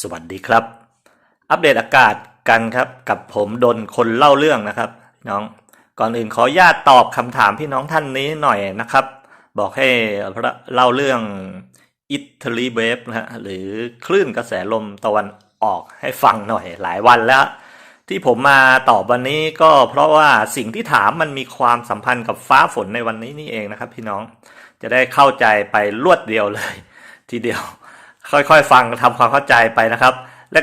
สวัสดีครับ อัปเดตอากาศกันครับ กับผมดนคนเล่าเรื่องนะครับ น้องก่อนอื่นขอญาตตอบคำถามพี่น้องท่านนี้หน่อยนะครับ บอกให้เล่าเรื่องอิตาลีเวฟนะฮะหรือคลื่นกระแสลมตะวันออกให้ฟังหน่อยหลายวันแล้ว ที่ผมมาตอบวันนี้ก็เพราะว่าสิ่งที่ถามมันมีความสัมพันธ์กับฟ้าฝนในวันนี้นี่เองนะครับ พี่น้องจะได้เข้าใจไปรวดเดียวเลย ทีเดียว ค่อยๆ ฟังทำความเข้าใจไปนะครับ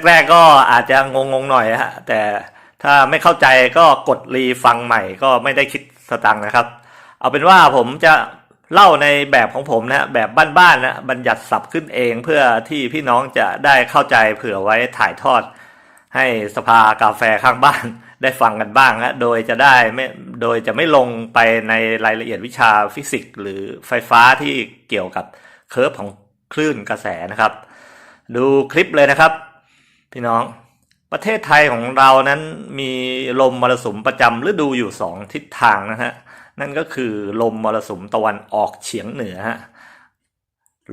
แรก ๆ ก็อาจจะงงๆหน่อยฮะแต่ถ้าไม่เข้าใจก็กดรีฟังใหม่ก็ไม่ได้คิดสตังค์นะครับ เอาเป็นว่าผมจะเล่าในแบบของผมนะแบบบ้านๆนะบัญญัติศัพท์ขึ้นเองเพื่อที่พี่น้องจะได้เข้าใจเผื่อไว้ถ่ายทอด ให้สภากาแฟข้างบ้าน ได้ฟังกันบ้างนะโดยจะได้ไม่โดยจะไม่ลงไปในรายละเอียดวิชาฟิสิกส์ หรือไฟฟ้าที่เกี่ยวกับเคอร์ฟของ คลื่นกระแสนะครับ ดูคลิปเลยนะครับ พี่น้องประเทศไทยของเรานั้นมีลมมรสุมประจำฤดูอยู่สองทิศทางนะฮะนั่นก็คือลมมรสุมตะวันออกเฉียงเหนือฮะ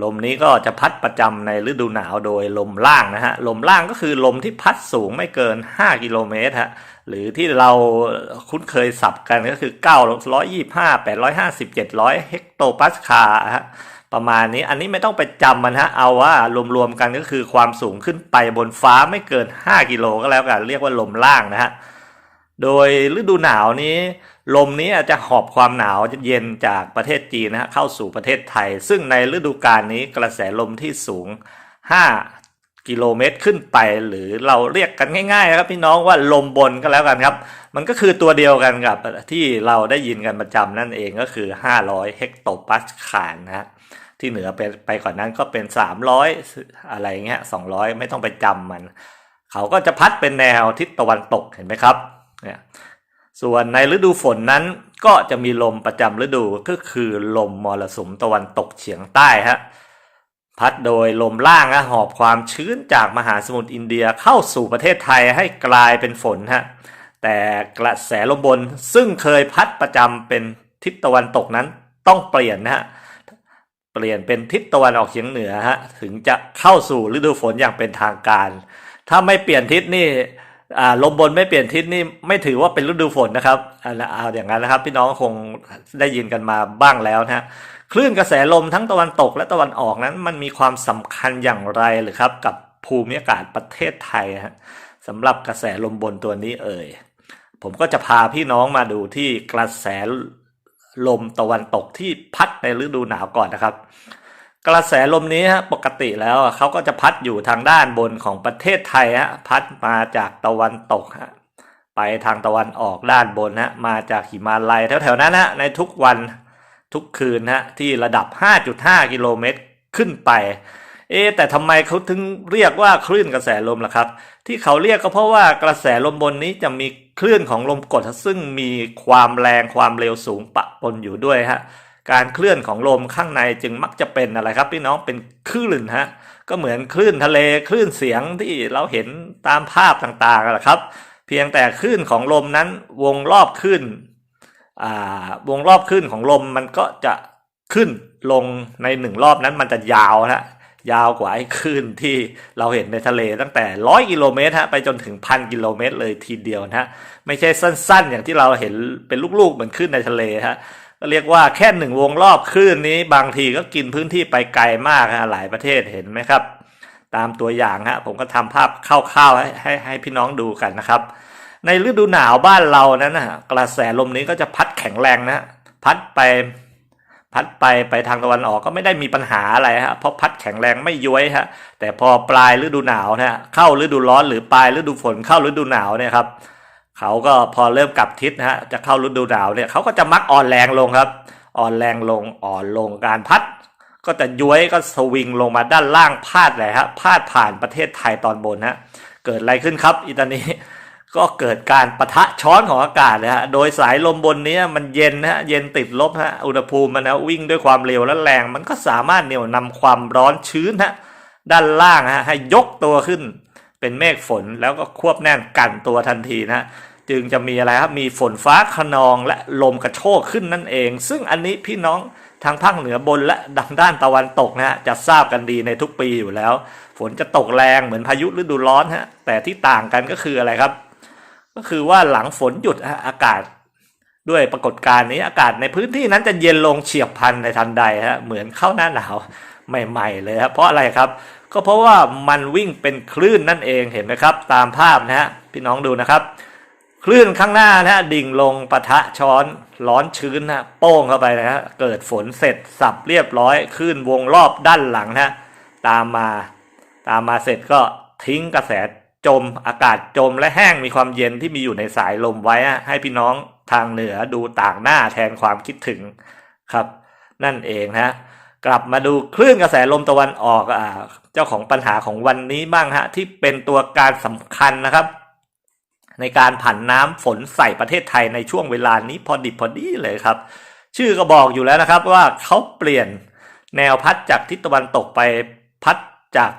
ลมนี้ก็จะพัดประจำในฤดูหนาวโดยลมล่างนะฮะลมล่างก็คือลมที่พัดสูงไม่เกิน 5 กิโลเมตรฮะหรือที่เราคุ้นเคยสับกันก็คือ925 850 700 เฮกโตปาสคาฮะ ประมาณนี้อันนี้ไม่ต้องไปจำมันฮะเอาว่ารวมๆกันก็คือความสูงขึ้นไปบนฟ้าไม่เกิน 5 กิโลก็แล้วกันเรียกว่าลมล่างนะฮะโดยฤดูหนาวนี้ ลมนี้อาจจะหอบความหนาวเย็นจากประเทศจีนนะฮะเข้าสู่ประเทศไทย ซึ่งในฤดูกาลนี้กระแสลมที่สูง 5 กิโลเมตรขึ้นไป หรือเราเรียกกันง่ายๆนะครับพี่น้องว่าลมบนก็แล้วกันครับ มันก็คือตัวเดียวกันกับที่เราได้ยินกันประจำนั่นเองก็คือ 500 เฮกโตปาสคาลนะฮะ ที่เหนือไปไปก่อนนั้นก็เป็น 300 อะไรเงี้ย200 ไม่ต้องไปจำมัน เขาก็จะพัดเป็นแนวทิศตะวันตกเห็นไหมครับเนี่ยส่วนในฤดูฝนนั้นก็จะมีลมประจำฤดูก็คือลมมรสุมตะวันตกเฉียงใต้ฮะพัดโดยลมล่างนะหอบความชื้นจากมหาสมุทรอินเดียเข้าสู่ประเทศไทยให้กลายเป็นฝนฮะแต่กระแสลมบนซึ่งเคยพัดประจำเป็นทิศตะวันตกนั้นต้องเปลี่ยนนะฮะ เปลี่ยนเป็นทิศตะวันออกเฉียงเหนือฮะถึงจะเข้าสู่ฤดูฝนอย่างเป็นทางการ ถ้าไม่เปลี่ยนทิศนี่ลมบนไม่เปลี่ยนทิศนี่ไม่ถือว่าเป็นฤดูฝนนะครับเอาอย่างนั้นนะครับ พี่น้องคงได้ยินกันมาบ้างแล้วนะฮะคลื่นกระแสลมทั้งตะวันตกและตะวันออกนั้น มันมีความสำคัญอย่างไรหรือครับ กับภูมิอากาศประเทศไทยฮะสำหรับกระแสลมบนตัวนี้เอ่ยผมก็จะพาพี่น้องมาดูที่กระแส ลมตะวันตกที่พัดในฤดูหนาวก่อนนะครับ กระแสลมนี้ฮะปกติแล้วเขาก็จะพัดอยู่ทางด้านบนของประเทศไทยฮะพัดมาจากตะวันตกฮะไปทางตะวันออกด้านบนฮะมาจากหิมาลัยแถวๆนั้นฮะในทุกวันทุกคืนฮะที่ระดับ 5.5 กิโลเมตรขึ้นไป เอ๊แต่ทำไมเขาถึงเรียกว่าคลื่นกระแสลมล่ะครับ ที่เขาเรียกก็เพราะว่ากระแสลมบนนี้จะมีคลื่นของลมกดซึ่งมีความแรงความเร็วสูงปะปนอยู่ด้วยฮะการเคลื่อนของลมข้างในจึงมักจะเป็นอะไรครับพี่น้องเป็นคลื่นฮะก็เหมือนคลื่นทะเลคลื่นเสียงที่เราเห็นตามภาพต่างๆแหละครับ เพียงแต่คลื่นของลมนั้นวงรอบคลื่นอ่าวงรอบคลื่นของลมมันก็จะขึ้นลงในหนึ่งรอบนั้นมันจะยาวนะ ยาวกว่าไอ้คลื่นที่เราเห็นในทะเลตั้งแต่ร้อยกิโลเมตรฮะไปจนถึงพันกิโลเมตรเลยทีเดียวนะฮะไม่ใช่สั้นๆ อย่างที่เราเห็นเป็นลูกๆเหมือนคลื่นในทะเลฮะก็เรียกว่าแค่หนึ่งวงรอบคลื่นนี้บางทีก็กินพื้นที่ไปไกลมากฮะหลายประเทศเห็นไหมครับ ตามตัวอย่างฮะผมก็ทำภาพคร่าวๆให้ให้ให้พี่น้องดูกันนะครับ ในฤดูหนาวบ้านเรานั้นนะกระแสลมนี้ก็จะพัดแข็งแรงนะพัดไป พัดไปไปทางตะวันออกก็ไม่ได้มีปัญหาอะไรฮะเพราะพัดแข็งแรงไม่ย้วยฮะแต่พอปลายฤดูหนาวนะเข้าฤดูร้อนหรือปลายฤดูฝนเข้าฤดูหนาวเนี่ยครับเขาก็พอเริ่มกลับทิศนะฮะจะเข้าฤดูหนาวเนี่ยเขาก็จะมักอ่อนแรงลงครับ อ่อนแรงลงอ่อนลงการพัด ก็จะย้วยก็สวิงลงมาด้านล่างพาดเลยฮะพาดผ่านประเทศไทยตอนบนฮะเกิดอะไรขึ้นครับอีตานี้ ก็เกิดการปะทะช้อนของอากาศนะฮะ โดยสายลมบนนี้มันเย็นนะฮะ เย็นติดลบฮะ อุณหภูมิมันนะวิ่งด้วยความเร็วและแรง มันก็สามารถเหนี่ยวนำความร้อนชื้นฮะด้านล่างฮะให้ยกตัวขึ้น เป็นเมฆฝนแล้วก็ควบแน่นกันตัวทันทีนะฮะจึงจะมีอะไรครับ มีฝนฟ้าขนองและลมกระโชกขึ้นนั่นเอง ซึ่งอันนี้พี่น้องทางภาคเหนือบนและดังด้านตะวันตกนะฮะจะทราบกันดีในทุกปีอยู่แล้ว ฝนจะตกแรงเหมือนพายุฤดูร้อนฮะแต่ที่ต่างกันก็คืออะไรครับ ก็คือว่าหลังฝนหยุดอากาศ ด้วยปรากฏการณ์นี้อากาศในพื้นที่นั้นจะเย็นลงเฉียบพลันในทันใดฮะเหมือนเข้าหน้าหนาวใหม่ ๆ เลยครับเพราะอะไรครับ ก็เพราะว่ามันวิ่งเป็นคลื่นนั่นเองเห็นไหมครับ ตามภาพนะฮะพี่น้องดูนะครับ คลื่นข้างหน้านะฮะดิ่งลงปะทะช้อนร้อนชื้นนะโป้งเข้าไปนะฮะเกิดฝนเสร็จสับเรียบร้อยคลื่นวงรอบด้านหลังนะฮะตามมา ตามมาเสร็จก็ทิ้งกระแส จมอากาศจมและแห้งมีความเย็นที่มีอยู่ในสายลมไว้อะให้พี่น้องทางเหนือดูต่างหน้าแทนความคิดถึงครับ นั่นเองนะฮะกลับมาดูคลื่นกระแสลมตะวันออกอ่าเจ้าของปัญหาของวันนี้บ้างฮะที่เป็นตัวการสำคัญนะครับ ในการผันน้ำฝนใส่ประเทศไทยในช่วงเวลานี้พอดิบพอดีเลยครับ ชื่อก็บอกอยู่แล้วนะครับว่าเขาเปลี่ยนแนวพัดจากทิศตะวันตกไปพัด จาก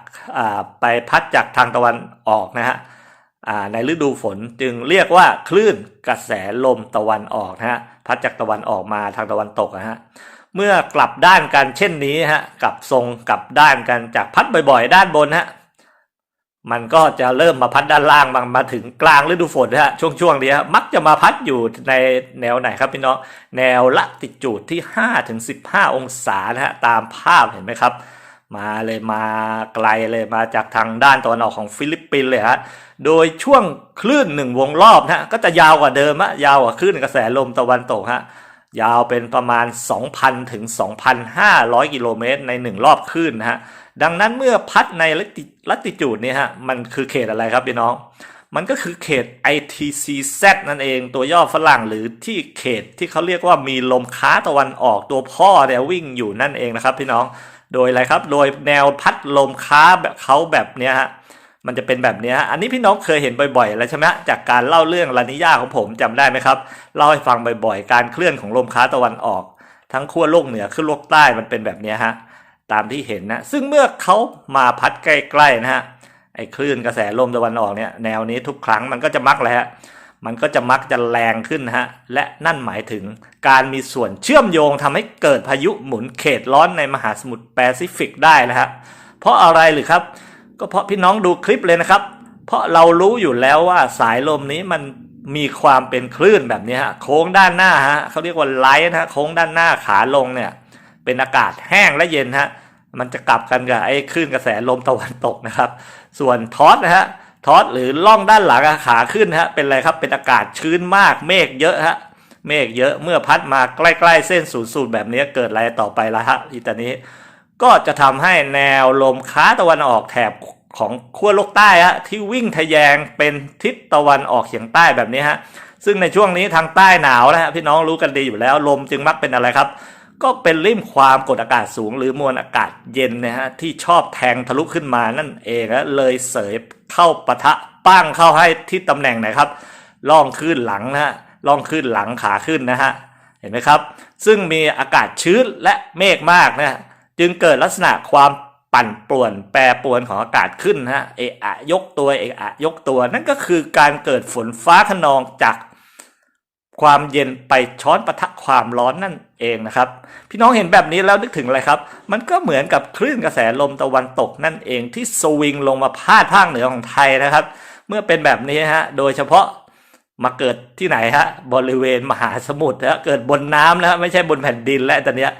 ไปพัดจากทางตะวันออกนะฮะในฤดูฝนจึงเรียกว่าคลื่นกระแสลมตะวันออกนะฮะพัดจากตะวันออกมาทางตะวันตกนะฮะเมื่อกลับด้านกันเช่นนี้ฮะกลับทรงกลับด้านกันจากพัดบ่อยๆ ด้านบนฮะมันก็จะเริ่มมาพัดด้านล่างบางมาถึงกลางฤดูฝนฮะช่วงช่วงๆนี้ฮะมักจะมาพัดอยู่ในแนวไหนครับพี่น้องแนวละติจูดที่5ถึง15 องศานะฮะตามภาพเห็นไหมครับ มาเลยมาไกลเลยมาจากทางด้านตะวันออกของฟิลิปปินส์เลยฮะ โดยช่วงคลื่นหนึ่งวงรอบนะฮะก็จะยาวกว่าเดิมฮะยาวกว่าคลื่นกระแสลมตะวันตกฮะยาวเป็นประมาณ 2,000 ถึง 2,500 กิโลเมตรในหนึ่งรอบคลื่นนะฮะ ดังนั้นเมื่อพัดในลัติจูดนี่ฮะ มันคือเขตอะไรครับพี่น้อง มันก็คือเขต ITCZ นั่นเองตัวย่อฝรั่งหรือที่เขตที่เขาเรียกว่ามีลมค้าตะวันออกตัวพ่อเนี่ยวิ่งอยู่นั่นเองนะครับพี่น้อง โดยอะไรครับ โดยแนวพัดลมค้าแบบเขาแบบเนี้ยฮะ มันจะเป็นแบบนี้ฮะ อันนี้พี่น้องเคยเห็นบ่อยๆ แล้วใช่ไหมจากการเล่าเรื่องลานิยาของผมจำได้ไหมครับ เล่าให้ฟังบ่อยๆ การเคลื่อนของลมค้าตะวันออก ทั้งขั้วโลกเหนือขึ้นโลกใต้มันเป็นแบบนี้ฮะ ตามที่เห็นนะ ซึ่งเมื่อเขามาพัดใกล้ๆนะฮะ ไอ้คลื่นกระแสลมตะวันออกเนี่ย แนวนี้ทุกครั้งมันก็จะมักเลยฮะ มันก็จะมักจะแรงขึ้นนะฮะ และนั่นหมายถึงการมีส่วนเชื่อมโยงทำให้เกิดพายุหมุนเขตร้อนในมหาสมุทรแปซิฟิกได้นะฮะ เพราะอะไรหรือครับ ก็เพราะพี่น้องดูคลิปเลยนะครับ เพราะเรารู้อยู่แล้วว่าสายลมนี้มันมีความเป็นคลื่นแบบนี้ฮะ โค้งด้านหน้าฮะเขาเรียกว่าไลท์นะฮะ โค้งด้านหน้าขาลงเนี่ย เป็นอากาศแห้งและเย็นฮะ มันจะกลับกันกับไอ้คลื่นกระแสลมตะวันตกนะครับ ส่วนทอสนะฮะ ทอสหรือล่องด้านหลังขาขึ้นฮะเป็นอะไรครับเป็นอากาศชื้นมากเมฆเยอะฮะเมฆเยอะเมื่อพัดมาใกล้ๆเส้นศูนย์สูตรแบบนี้เกิดอะไรต่อไปละฮะอีตานี้ ก็จะทำให้แนวลมค้าตะวันออกแถบของขั้วโลกใต้ฮะที่วิ่งทะแยงเป็นทิศตะวันออกเฉียงใต้แบบนี้ฮะซึ่งในช่วงนี้ทางใต้หนาวนะฮะพี่น้องรู้กันดีอยู่แล้วลมจึงมักเป็นอะไรครับ ก็เป็นริมความกดอากาศสูง หรือมวลอากาศเย็นนะฮะที่ชอบแทงทะลุขึ้นมานั่นเองนะเลยเสยเข้าปะทะปั้งเข้าให้ที่ตำแหน่งไหนครับล่องขึ้นหลังนะฮะล่องขึ้นหลังขาขึ้นนะฮะเห็นไหมครับ ซึ่งมีอากาศชื้นและเมฆมากนะจึงเกิดลักษณะความปั่นป่วนแปรปรวนของอากาศขึ้นนะฮะเอะอะยกตัวเอะอะยกตัว นั่นก็คือการเกิดฝนฟ้าขนองจาก ความเย็นไปช้อนปะทะความร้อนนั่นเองนะครับ พี่น้องเห็นแบบนี้แล้วนึกถึงอะไรครับ มันก็เหมือนกับคลื่นกระแสลมตะวันตกนั่นเองที่สวิงลงมาพาดภาคเหนือของไทยนะครับ เมื่อเป็นแบบนี้ฮะโดยเฉพาะมาเกิดที่ไหนฮะบริเวณมหาสมุทรนะฮะเกิดบนน้ำนะฮะไม่ใช่บนแผ่นดินและตอนเนี้ย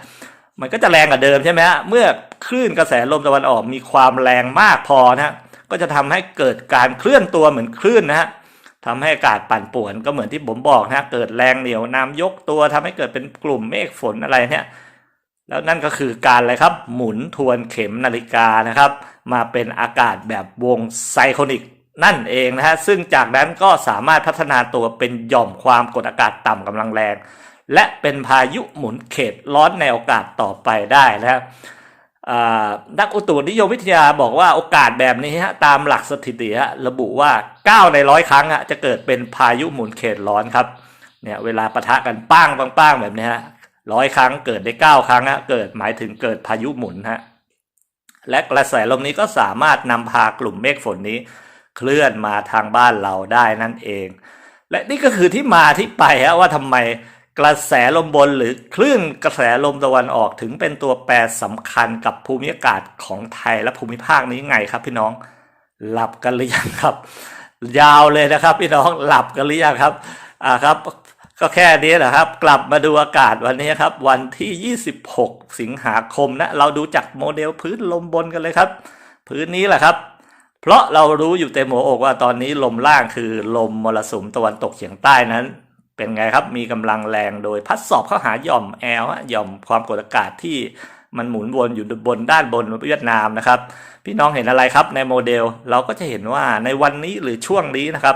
มันก็จะแรงกว่าเดิมใช่ไหมฮะเมื่อคลื่นกระแสลมตะวันออกมีความแรงมากพอนะฮะก็จะทำให้เกิดการเคลื่อนตัวเหมือนคลื่นนะฮะ ทำให้อากาศปั่นป่วนก็เหมือนที่ผมบอกนะเกิดแรงเหนียวน้ำยกตัวทำให้เกิดเป็นกลุ่มเมฆฝนอะไรเนี่ยแล้วนั่นก็คือการอะไรครับ หมุนทวนเข็มนาฬิกานะครับ มาเป็นอากาศแบบวงไซโคนิกนั่นเองนะฮะซึ่งจากนั้นก็สามารถพัฒนาตัวเป็นหย่อมความกดอากาศต่ำกำลังแรง และเป็นพายุหมุนเขตร้อนในโอกาสต่อไปได้นะครับ นักอุตุนิยมวิทยาบอกว่าโอกาสแบบนี้ฮะตามหลักสถิติฮะระบุว่า 9 ในร้อยครั้งฮะจะเกิดเป็นพายุหมุนเขตร้อนครับเนี่ยเวลาปะทะกันป้างป้างป้างแบบนี้ฮะร้อยครั้งเกิดได้ 9 ครั้งฮะเกิดหมายถึงเกิดพายุหมุนฮะและกระแสลมนี้ก็สามารถนำพากลุ่มเมฆฝนนี้ เคลื่อนมาทางบ้านเราได้นั่นเอง และนี่ก็คือที่มาที่ไปฮะว่าทำไม กระแสลมบนหรือคลื่นกระแสลมตะวันออกถึงเป็นตัวแปรสำคัญกับภูมิอากาศของไทยและภูมิภาคนี้ไงครับ พี่น้องหลับกันหรือยังครับ ยาวเลยนะครับ พี่น้องหลับกันหรือยังครับอ่าครับ ก็แค่นี้แหละครับ กลับมาดูอากาศวันนี้ครับ วันที่ 26 สิงหาคมนะเราดูจากโมเดลพื้นลมบนกันเลยครับ พื้นนี้แหละครับเพราะเรารู้อยู่เต็มหัวอกว่าตอนนี้ลมล่างคือลมมรสุมตะวันตกเฉียงใต้นั้น เป็นไงครับมีกำลังแรงโดยพัดสอบเข้าหาหย่อมแอลหย่อมความกดอากาศที่มันหมุนวนอยู่บนด้านบนเวียดนามนะครับ พี่น้องเห็นอะไรครับในโมเดลเราก็จะเห็นว่าในวันนี้หรือช่วงนี้นะครับ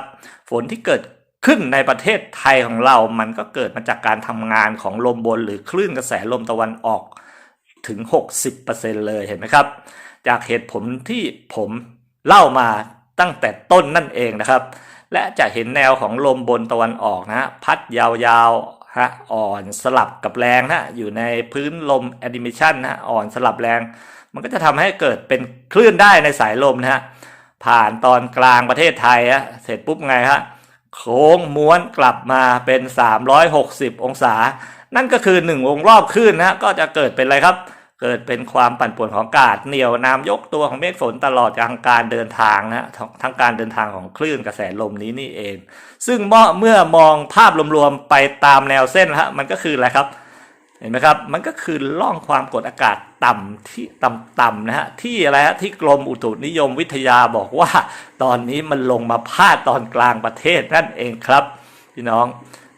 ฝนที่เกิดขึ้นในประเทศไทยของเรา มันก็เกิดมาจากการทำงานของลมบน หรือคลื่นกระแสลมตะวันออกถึง 60%เลยเห็นไหมครับ จากเหตุผลที่ผมเล่ามาตั้งแต่ต้นนั่นเองนะครับ และจะเห็นแนวของลมบนตะวันออกนะฮะพัดยาวๆฮะอ่อนสลับกับแรงนะอยู่ในพื้นลมแอนิเมชันนะฮะอ่อนสลับแรง มันก็จะทำให้เกิดเป็นคลื่นได้ในสายลมนะฮะผ่านตอนกลางประเทศไทยฮะเสร็จปุ๊บไงฮะโค้งม้วนกลับมาเป็น 360 องศา นั่นก็คือ 1 วงรอบคลื่นนะฮะก็จะเกิดเป็นอะไรครับ เกิดเป็นความปั่นป่วนของอากาศเหนี่ยวนำยกตัวของเมฆฝนตลอดทางการเดินทางนะฮะทั้งการเดินทางของคลื่นกระแสลมนี้นี่เอง ซึ่งเมื่อเมื่อมองภาพรวมๆไปตามแนวเส้นนะฮะมันก็คืออะไรครับเห็นไหมครับ มันก็คือล่องความกดอากาศต่ำที่ต่ำๆนะฮะ ที่อะไรฮะ ที่กรมอุตุนิยมวิทยาบอกว่า ตอนนี้มันลงมาพาดตอนกลางประเทศนั่นเองครับ พี่น้อง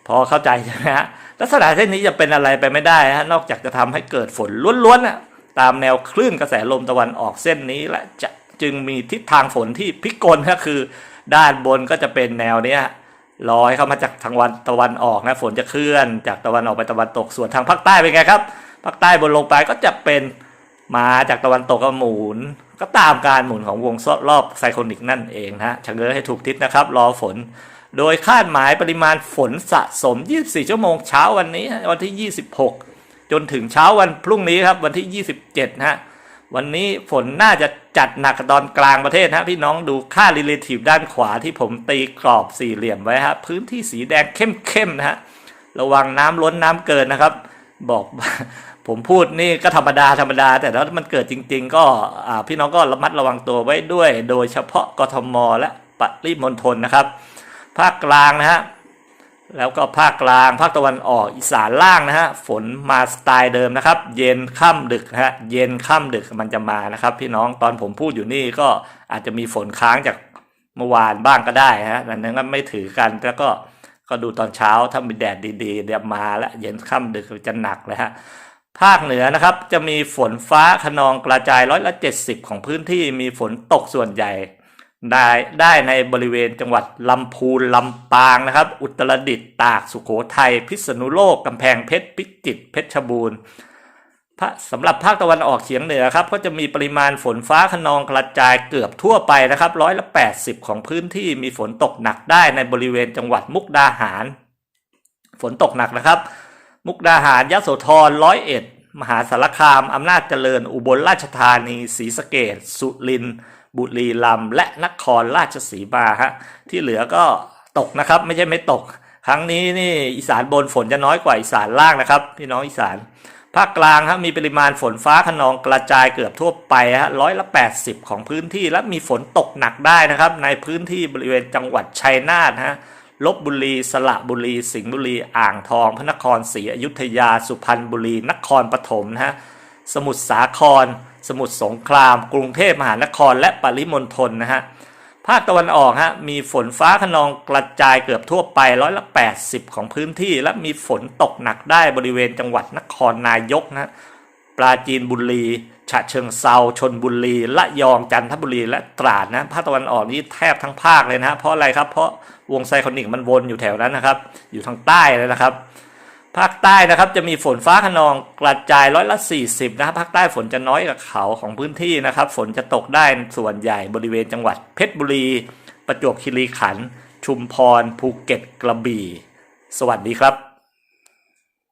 พอเข้าใจใช่ไหมฮะ ลักษณะเช่นนี้จะเป็นอะไรไปไม่ได้ฮะนอกจากจะทำให้เกิดฝนล้วนๆนะตามแนวคลื่นกระแสลมตะวันออกเส้นนี้และจะจึงมีทิศทางฝนที่พิกลก็คือ ด้านบนก็จะเป็นแนวเนี้ยลอยเข้ามาจากทางวันตะวันออกนะฝนจะเคลื่อนจากตะวันออกไปตะวันตกส่วนทางภาคใต้เป็นไงครับภาคใต้บนลงไปก็จะเป็นมาจากตะวันตกก็หมุน ก็ตามการหมุนของวงรอบไซโคนิกนั่นเองนะฮะชะเง้อให้ถูกทิศนะครับ รอฝน โดยคาดหมายปริมาณฝนสะสม 24 ชั่วโมงเช้าวันนี้ วันที่ 26 จนถึงเช้าวันพรุ่งนี้ครับ วันที่ 27นะฮะวันนี้ฝนน่าจะจัดหนักตอนกลางประเทศนะพี่น้องดูค่า relative ด้านขวาที่ผมตีกรอบสี่เหลี่ยมไว้ฮะพื้นที่สีแดงเข้มๆนะฮะระวังน้ำล้นน้ำเกินนะครับ บอกผมพูดนี่ก็ธรรมดาธรรมดา แต่ถ้ามันเกิดจริง ๆ ก็พี่น้องก็ระมัดระวังตัวไว้ด้วย โดยเฉพาะกทมและปริมณฑลนะครับ ภาคกลางนะฮะแล้วก็ภาคกลางภาคตะวันออกอีสานล่างนะฮะฝนมาสไตล์เดิมนะครับ เย็นค่ำดึกนะฮะเย็นค่ำดึกมันจะมานะครับ พี่น้องตอนผมพูดอยู่นี่ก็อาจจะมีฝนค้างจากเมื่อวานบ้างก็ได้ฮะแต่นั้นก็ไม่ถือกันแล้วก็ก็ดูตอนเช้าถ้ามีแดดดีๆเดี๋ยวมาแล้วเย็นค่ำดึกจะหนักเลยฮะภาคเหนือนะครับจะมีฝนฟ้าขนองกระจายร้อยละ 70 ของพื้นที่มีฝนตกส่วนใหญ่ ได้ได้ในบริเวณจังหวัดลำพูนลำปางนะครับ อุตรดิตถ์ตากสุโขทัยพิษณุโลกกำแพงเพชรพิจิตรเพชรบูรณ์สำหรับภาคตะวันออกเฉียงเหนือครับก็จะมีปริมาณฝนฟ้าขนองกระจายเกือบทั่วไปนะครับร้อยละ80ของพื้นที่มีฝนตกหนักได้ในบริเวณจังหวัดมุกดาหาร ฝนตกหนักนะครับ มุกดาหารยะโสธรร้อยเอ็ดมหาสารคามอำนาจเจริญ อุบลราชธานีศรีสะเกดสุรินทร์ บุรีรัมย์และนครราชสีมาฮะที่เหลือก็ตกนะครับ ไม่ใช่ไม่ตก ครั้งนี้นี่อีสานบนฝนจะน้อยกว่าอีสานล่างนะครับ พี่น้องอีสานภาคกลางฮะมีปริมาณฝนฟ้าขนองกระจายเกือบทั่วไปฮะร้อยละ80 ของพื้นที่และมีฝนตกหนักได้นะครับ ในพื้นที่บริเวณจังหวัดชัยนาทฮะลบบุรีสระบุรี สิงห์บุรี อ่างทอง พระนครศรีอยุธยา สุพรรณบุรี นครปฐมนะฮะสมุทรสาคร สมุทรสงคราม กรุงเทพมหานครและปริมณฑลนะฮะภาคตะวันออกฮะมีฝนฟ้าขนองกระจายเกือบทั่วไปร้อยละ 80 ของพื้นที่ และมีฝนตกหนักได้บริเวณจังหวัดนครนายกนะปราจีนบุรีฉะเชิงเซาชนบุรีละยองจันทบุรีและตราดนะภาคตะวันออกนี่แทบทั้งภาคเลยนะฮะเพราะอะไรครับเพราะวงไซคอนิกมันวนอยู่แถวนั้นนะครับ อยู่ทางใต้เลยนะครับ ภาคใต้นะครับจะมีฝนฟ้าขนองกระจายร้อยละ40นะครับภาคใต้ฝนจะน้อยกว่าเขาของพื้นที่นะครับ ฝนจะตกได้ส่วนใหญ่บริเวณจังหวัดเพชรบุรี ประจวบคีรีขันธ์ชุมพร ภูเก็ตกระบี่ สวัสดีครับ